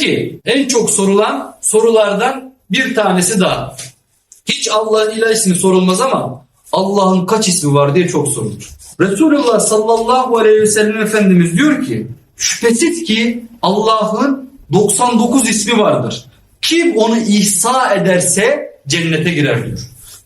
Peki en çok sorulan sorulardan bir tanesi daha. Hiç Allah'ın ilah ismi sorulmaz ama Allah'ın kaç ismi var diye çok sorulur. Resulullah sallallahu aleyhi ve sellem Efendimiz diyor ki şüphesiz ki Allah'ın 99 ismi vardır. Kim onu ihsa ederse cennete girer diyor.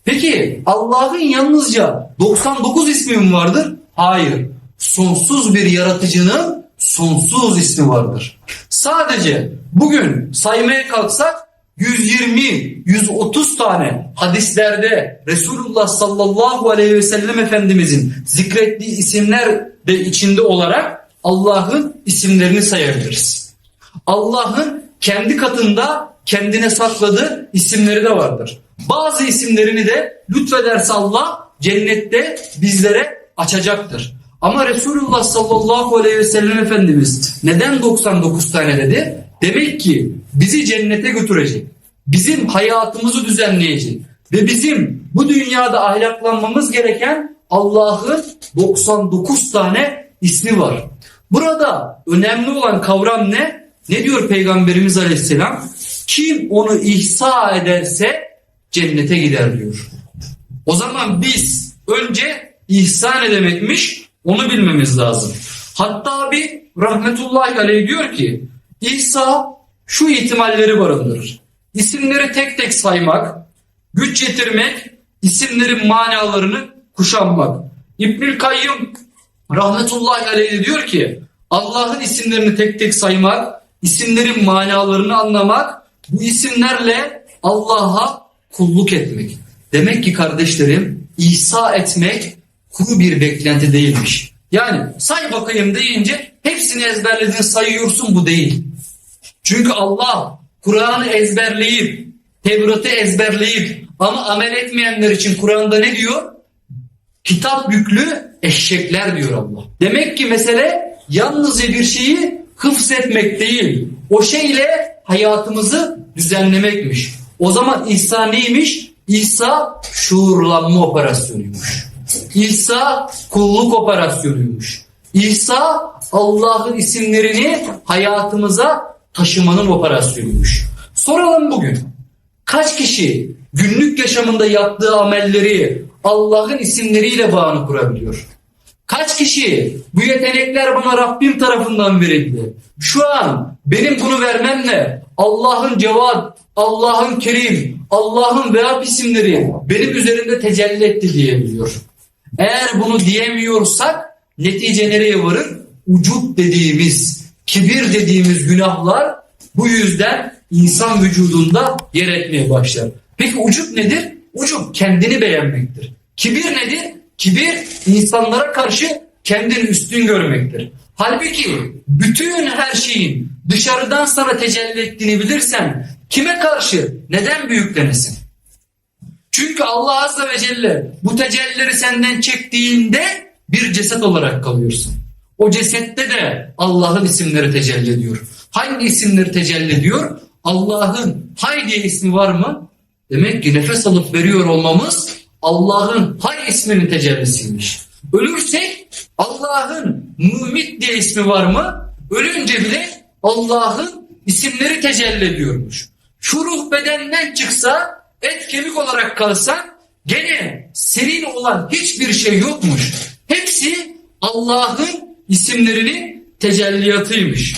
Peki Allah'ın yalnızca 99 ismi mi vardır? Hayır. Sonsuz bir yaratıcının sonsuz ismi vardır. Sadece bugün saymaya kalksak 120-130 tane hadislerde Resulullah sallallahu aleyhi ve sellem Efendimizin zikrettiği isimler de içinde olarak Allah'ın isimlerini sayabiliriz. Allah'ın kendi katında kendine sakladığı isimleri de vardır. Bazı isimlerini de lütfederse Allah cennette bizlere açacaktır. Ama Resulullah sallallahu aleyhi ve sellem Efendimiz neden 99 tane dedi? Demek ki bizi cennete götürecek, bizim hayatımızı düzenleyecek ve bizim bu dünyada ahlaklanmamız gereken Allah'ın 99 tane ismi var. Burada önemli olan kavram ne? Ne diyor Peygamberimiz Aleyhisselam? Kim onu ihsa ederse cennete gider diyor. O zaman biz önce ihsan ne onu bilmemiz lazım. Hatta bir rahmetullahi aleyh diyor ki İsa şu ihtimalleri barındırır. İsimleri tek tek saymak, güç yetirmek, isimlerin manalarını kuşanmak. İbnül Kayyım rahmetullahi aleyh diyor ki Allah'ın isimlerini tek tek saymak, isimlerin manalarını anlamak, bu isimlerle Allah'a kulluk etmek. Demek ki kardeşlerim İsa etmek kuru bir beklenti değilmiş. Yani say bakayım deyince hepsini ezberledin sayıyorsun bu değil. Çünkü Allah Kur'an'ı ezberleyip Tevrat'ı ezberleyip ama amel etmeyenler için Kur'an'da ne diyor? Kitap yüklü eşekler diyor Allah. Demek ki mesele yalnızca bir şeyi hıfzetmek değil. O şeyle hayatımızı düzenlemekmiş. O zaman İsa neymiş? İsa şuurlanma operasyonuymuş. İsa kulluk operasyonuymuş. İsa Allah'ın isimlerini hayatımıza taşımanın operasyonuymuş. Soralım bugün. Kaç kişi günlük yaşamında yaptığı amelleri Allah'ın isimleriyle bağını kurabiliyor? Kaç kişi bu yetenekler bana Rabbim tarafından verildi. Şu an benim bunu vermemle Allah'ın Cevat, Allah'ın Kerim, Allah'ın Vehhab isimleri benim üzerimde tecelli etti diyebiliyor. Eğer bunu diyemiyorsak netice nereye varır? Ucup dediğimiz, kibir dediğimiz günahlar bu yüzden insan vücudunda yer etmeye başlar. Peki ucup nedir? Ucup kendini beğenmektir. Kibir nedir? Kibir insanlara karşı kendini üstün görmektir. Halbuki bütün her şeyin dışarıdan sana tecelli ettiğini bilirsen kime karşı neden büyüklenesin? Çünkü Allah Azze ve Celle bu tecellileri senden çektiğinde bir ceset olarak kalıyorsun. O cesette de Allah'ın isimleri tecelli ediyor. Hangi isimleri tecelli ediyor? Allah'ın Hay diye ismi var mı? Demek ki nefes alıp veriyor olmamız Allah'ın Hay isminin tecellisiymiş. Ölürsek Allah'ın Mümit diye ismi var mı? Ölünce bile Allah'ın isimleri tecelli ediyormuş. Şu ruh bedenden çıksa et kemik olarak kalsa gene senin olan hiçbir şey yokmuş. Hepsi Allah'ın isimlerini tecelliyatıymış.